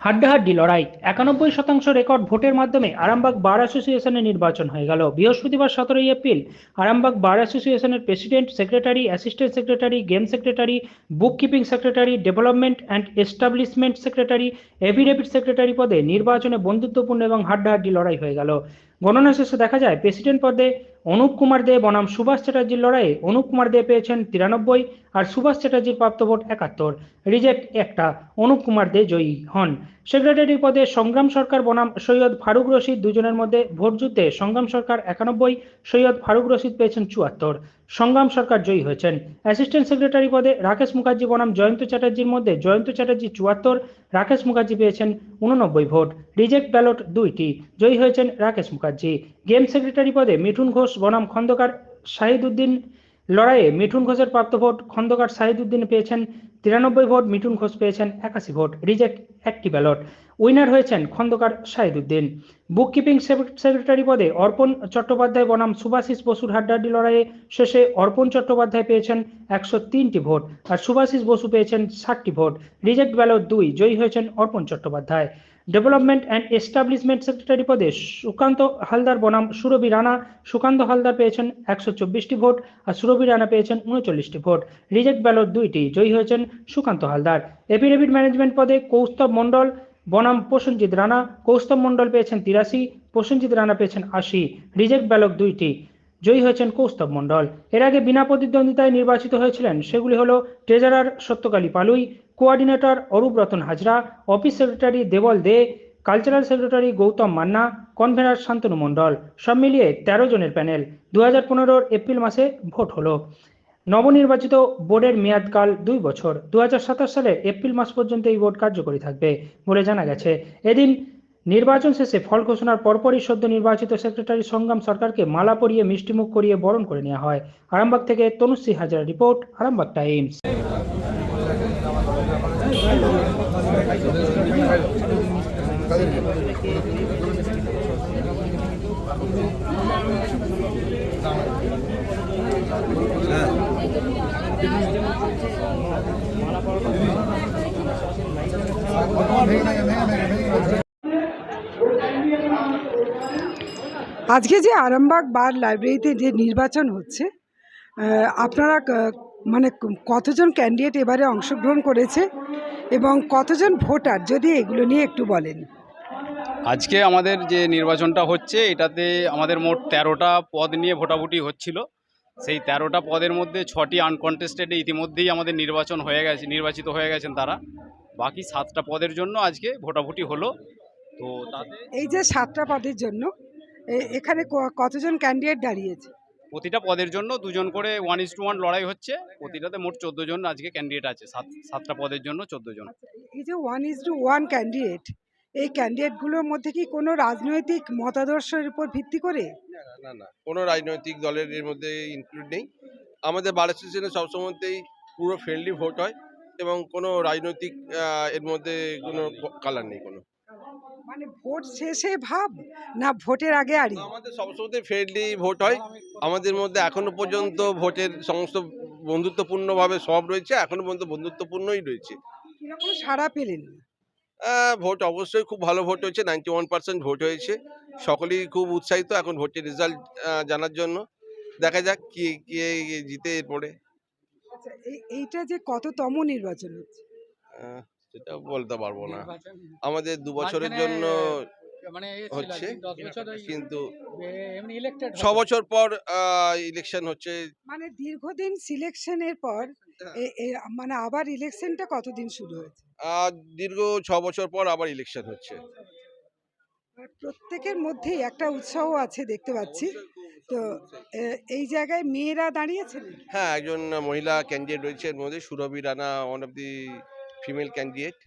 হাড্ডাহাড্ডি লড়াই। একানব্বই শতাংশ রেকর্ড ভোটের মাধ্যমে আরামবাগ বার অ্যাসোসিয়েশনের নির্বাচন হয়ে গেল। বৃহস্পতিবার সতেরোই এপ্রিল আরামবাগ বার অ্যাসোসিয়েশনের president secretary, assistant secretary, game secretary book keeping secretary, development and establishment secretary, affidavit secretary পদে নির্বাচনে বন্ধুত্বপূর্ণ এবং হাড্ডাহাড্ডি লড়াই হয়ে গেল। গণনা শেষে দেখা যায় প্রেসিডেন্ট পদে অনুপ কুমার দে বনাম সুভাষ চ্যাটার্জির লড়াইয়ে অনুপ কুমার দে পেয়েছেন তিরানব্বই আর সুভাষ চ্যাটার্জির প্রাপ্ত ভোট একাত্তর। রিজেক্ট একটা, অনুপ কুমার দে জয়ী হন। সেক্রেটারি পদে সংগ্রাম সরকার বনাম সৈয়দ ফারুক রশিদ, দুজনের মধ্যে ভোটযুদ্ধে সংগ্রাম সরকার একানব্বই, সৈয়দ ফারুক রশিদ পেয়েছেন চুয়াত্তর। সংগ্রাম সরকার জয়ী হয়েছেন। অ্যাসিস্ট্যান্ট সেক্রেটারি পদে রাকেশ মুখার্জি, বনাম জয়ন্ত চ্যাটার্জির মধ্যে জয়ন্ত চ্যাটার্জি চুয়াত্তর, রাকেশ মুখার্জি পেয়েছেন উননব্বই ভোট। রিজেক্ট ব্যালট দুইটি, জয়ী হয়েছেন রাকেশ মুখার্জি। গেম সেক্রেটারি পদে মিঠুন ঘোষ, বনাম খন্দকার শাহিদুদ্দিন লড়াইয়ে মিঠুন ঘোষের প্রাপ্ত ভোট খন্দকার শাহিদুদ্দিন পেয়েছেন তিরানব্বই ভোট মিঠুন ঘোষ পেয়েছেন একাশি ভোট, রিজেক্ট একটি ব্যালট। উইনার হয়েছেন Khandakar Shahiduddin. Book keeping secretary পদে অর্পণ চট্টোপাধ্যায় বনাম সুভাষিস বসুর হাড্ডাহাড্ডি লড়াইয়ে শেষে অর্পণ চট্টোপাধ্যায় পেয়েছেন একশো তিনটি ভোট আর সুভাষিস বসু পেয়েছেন ষাটটি ভোট। রিজেক্ট ব্যালট দুই, জয়ী হয়েছেন Arpan Chattopadhyay. Development and establishment secretary পদে সুকান্ত হালদার বনাম, সুরভি রানা, সুকান্ত হালদার পেয়েছেন একশো চব্বিশটি ভোট আর সুরভি রানা পেয়েছেন উনচল্লিশটি ভোট। রিজেক্ট ব্যালট দুইটি জয়ী হয়েছেন সুকান্ত হালদার। এফিডেভিট ম্যানেজমেন্ট পদে কৌস্তব মণ্ডল, বনাম প্রসেনজিৎ রানা, কৌস্তব মণ্ডল পেয়েছেন তিরাশি, প্রসেনজিৎ রানা পেয়েছেন আশি। রিজেক্ট ব্যালট দুইটি জয়ী হয়েছেন কৌস্তব মণ্ডল। এর আগে বিনা প্রতিদ্বন্দ্বিতায় নির্বাচিত হয়েছিলেন সেগুলি হলো treasurer Satyakali Palui coordinator Arup Ratan Hazra, office secretary Debal De, cultural secretary Gautam Manna, convener Santanu Mondal, সব মিলিয়ে তেরো জনের প্যানেল। দু হাজার পনেরোর এপ্রিল মাসে ভোট হলো। নবনির্বাচিত বোর্ডের মেয়াদকাল দুই বছর। দুই হাজার সতেরো সালে এপ্রিল মাস পর্যন্ত এই বোর্ড কার্যকরী থাকবে বলে জানা গেছে। এদিন নির্বাচন শেষে ফল ঘোষণার পরপরই সদ্য নির্বাচিত সেক্রেটারি সংগ্রাম সরকারকে মালা পরিয়ে মিষ্টিমুখ করিয়ে বরণ করে নেওয়া হয়। আরামবাগ থেকে তনুশ্রী হাজারা রিপোর্ট, আরামবাগ টাইমস। আজকে যে আরামবাগ বার লাইব্রেরিতে যে নির্বাচন হচ্ছে আপনারা মানে কতজন ক্যান্ডিডেট এবারে অংশগ্রহণ করেছে এবং কতজন ভোটার? যদি এগুলো নিয়ে একটু বলেন। আজকে আমাদের যে নির্বাচনটা হচ্ছে এটাতে আমাদের মোট তেরোটা পদ নিয়ে ভোটাভুটি হচ্ছিল। সেই তেরোটা পদের মধ্যে ছটি আনকনটেস্টেডে ইতিমধ্যেই আমাদের নির্বাচন হয়ে গেছে নির্বাচিত হয়ে গেছেন তারা। বাকি সাতটা পদের জন্য আজকে ভোটাভুটি হলো। তো এই যে সাতটা পদের জন্য এখানে ক- কতজন ক্যান্ডিডেট দাঁড়িয়েছে? প্রতিটা পদের জন্য দুজন করে ওয়ান ইস টু ওয়ান লড়াই হচ্ছে। প্রতিটাতে মোট চোদ্দ জন আজকে ক্যান্ডিডেট আছে। সাত সাতটা পদের জন্য চোদ্দ জন। এই যে one is two one candidate এই ক্যান্ডিডেটগুলোর মধ্যে কি কোনো রাজনৈতিক মতাদর্শের উপর ভিত্তি করে? না না না কোনো রাজনৈতিক দলের এর মধ্যে ইনক্লুড নেই। আমাদের বার অ্যাসোসিয়েশনে সবসময়তেই পুরো ফ্রেন্ডলি ভোট হয় এবং কোনো রাজনৈতিক এর মধ্যে কোনো কালার নেই কোনো। ভোট শেষে ভাব না ভোটের আগে আড়ি? আমাদের সবসময়তেই ফ্রেন্ডলি ভোট হয়। আমাদের মধ্যে এখনও পর্যন্ত ভোটের সমস্ত বন্ধুত্বপূর্ণভাবে সব রয়েছে এখনও পর্যন্ত বন্ধুত্বপূর্ণই রয়েছে। কীরকম সাড়া পেলেন? ভোট অবশ্যই খুব ভালো ভোট হয়েছে নাইনটি ওয়ান পার্সেন্ট ভোট হয়েছে। সকলেই খুব উৎসাহিত এখন ভোটের রেজাল্ট জানার জন্য। দেখা যাক কি কে জিতে এরপরে। আচ্ছা এই- এইটা যে কততম নির্বাচন হচ্ছে? সেটা বলতে পারব না। আমাদের দু বছরের জন্য মানে হচ্ছে কিন্তু ছ বছর পর ইলেকশন হচ্ছে। মানে দীর্ঘদিন সিলেকশনের পর মানে আবার ইলেকশনটা কতদিন শুরু হয়েছে? আহ, দীর্ঘ ছ বছর পর আবার ইলেকশন হচ্ছে। প্রত্যেকের মধ্যেই একটা উৎসাহ আছে দেখতে পাচ্ছি। তো এই জায়গায় মেয়েরা দাঁড়িয়েছেন হ্যাঁ একজন মহিলা ক্যান্ডিডেট রয়েছে এর মধ্যে Surabhi Rana one of the female candidate?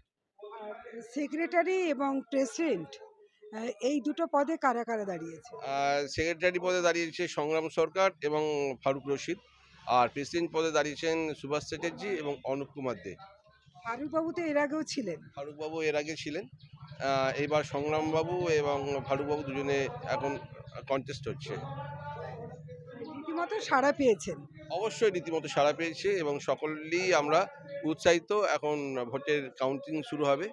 Secretary এবং প্রেসিডেন্ট এই দুটো পদে কারা কারা দাঁড়িয়েছে? সেক্রেটারি পদে দাঁড়িয়েছে সংগ্রাম সরকার এবং ফারুক রশিদ। আর প্রেসিডেন্ট পদে দাঁড়িয়েছেন সুভাষ চ্যাটার্জি এবং অনুপ কুমার দে। ফারুকবাবু তো এর আগেও ছিলেন। ফারুকবাবু এর আগে ছিলেন। এবার সংগ্রামবাবু এবং ফারুকবাবু দুজনে এখন কন্টেস্ট হচ্ছে। রীতিমতো সাড়া পেয়েছেন। অবশ্যই রীতিমতো সাড়া পেয়েছে এবং সকলেই আমরা উৎসাহিত এখন ভোটের কাউন্টিং শুরু হবে।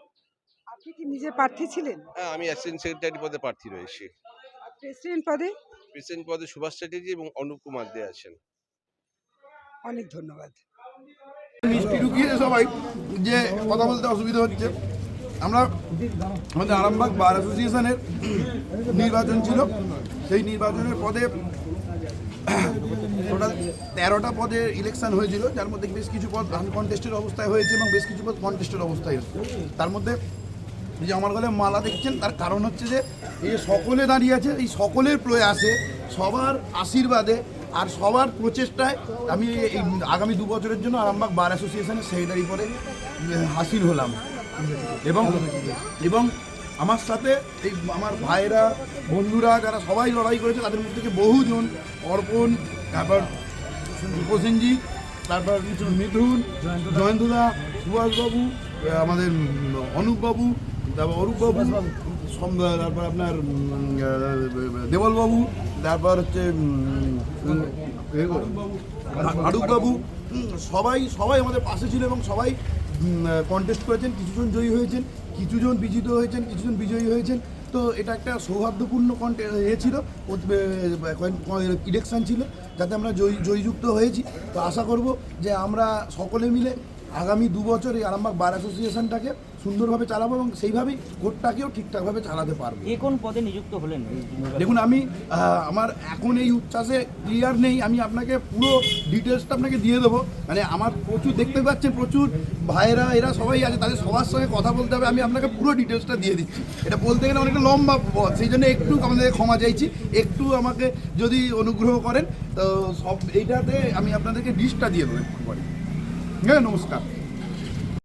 আপনি কি নিজে প্রার্থী ছিলেন? হ্যাঁ আমি অ্যাসিস্ট্যান্ট সেক্রেটারি পদে প্রার্থী রয়েছি। প্রেসিডেন্ট পদে? প্রেসিডেন্ট পদে সুভাষ চ্যাটার্জি এবং অনুপ কুমার দে আছেন। অনেক ধন্যবাদ। মিষ্টি ঢুকিয়েছে সবাই যে কথা বলতে অসুবিধা হচ্ছে। আমরা আমাদের আরামবাগ বার অ্যাসোসিয়েশনের নির্বাচন ছিল। সেই নির্বাচনের পদে টোটাল তেরোটা পদে ইলেকশন হয়েছিল যার মধ্যে বেশ কিছু পদ আনকনটেস্টেড অবস্থায় হয়েছে এবং বেশ কিছু পদ কন্টেস্টেড অবস্থায় হয়েছে। তার মধ্যে যে আমার গলে মালা দেখছেন তার কারণ হচ্ছে যে এই সকলে দাঁড়িয়ে আছে এই সকলের প্রয়াসে সবার আশীর্বাদে আর সবার প্রচেষ্টায় আমি এই আগামী দু বছরের জন্য আরামবাগ বার অ্যাসোসিয়েশনের সেক্রেটারি উম, হাসিল হলাম। এবং এবং আমার সাথে এই আমার ভাইরা বন্ধুরা যারা সবাই লড়াই করেছে, তাদের মধ্যে থেকে বহুজন, অর্পণ, তারপর রূপসেনজি তারপর মিথুন জয়ন্তদা, সুভাষবাবু আমাদের অনুপবাবু, তারপর অরূপবাবু তারপর আপনার দেবলবাবু, তারপর হচ্ছে আরুকবাবু সবাই সবাই আমাদের পাশে ছিল এবং সবাই কন্টেস্ট করেছেন, কিছুজন জয়ী হয়েছেন, কিছুজন বিজিত হয়েছেন, কিছুজন বিজয়ী হয়েছেন। তো এটা একটা সৌহার্দ্যপূর্ণ কন্টে এ ছিল ইলেকশন ছিল, যাতে আমরা জয়ী, জয়যুক্ত হয়েছি। তো আশা করব যে আমরা সকলে মিলে আগামী দু বছর এই আরামবাগ বার অ্যাসোসিয়েশনটাকে সুন্দরভাবে চালাবো এবং সেইভাবেই কোর্টটাকেও ঠিকঠাকভাবে চালাতে পারব। কে কোন পদে নিযুক্ত হলেন? দেখুন আমি আমার এখন এই উচ্ছ্বাসে ক্লিয়ার নেই। আমি আপনাকে পুরো ডিটেলসটা আপনাকে দিয়ে দেবো। মানে আমার প্রচুর দেখতে পাচ্ছেন প্রচুর ভাইয়েরা এরা সবাই আছে তাদের সবার সঙ্গে কথা বলতে হবে। আমি আপনাকে পুরো ডিটেলসটা দিয়ে দিচ্ছি। এটা বলতে গেলে অনেকটা লম্বা পথ সেই জন্য একটু আমাদের ক্ষমা চাইছি। একটু আমাকে যদি অনুগ্রহ করেন তো সব এইটাতে আমি আপনাদেরকে লিস্টটা দিয়ে দেবো একটু পরে। হ্যাঁ নমস্কার।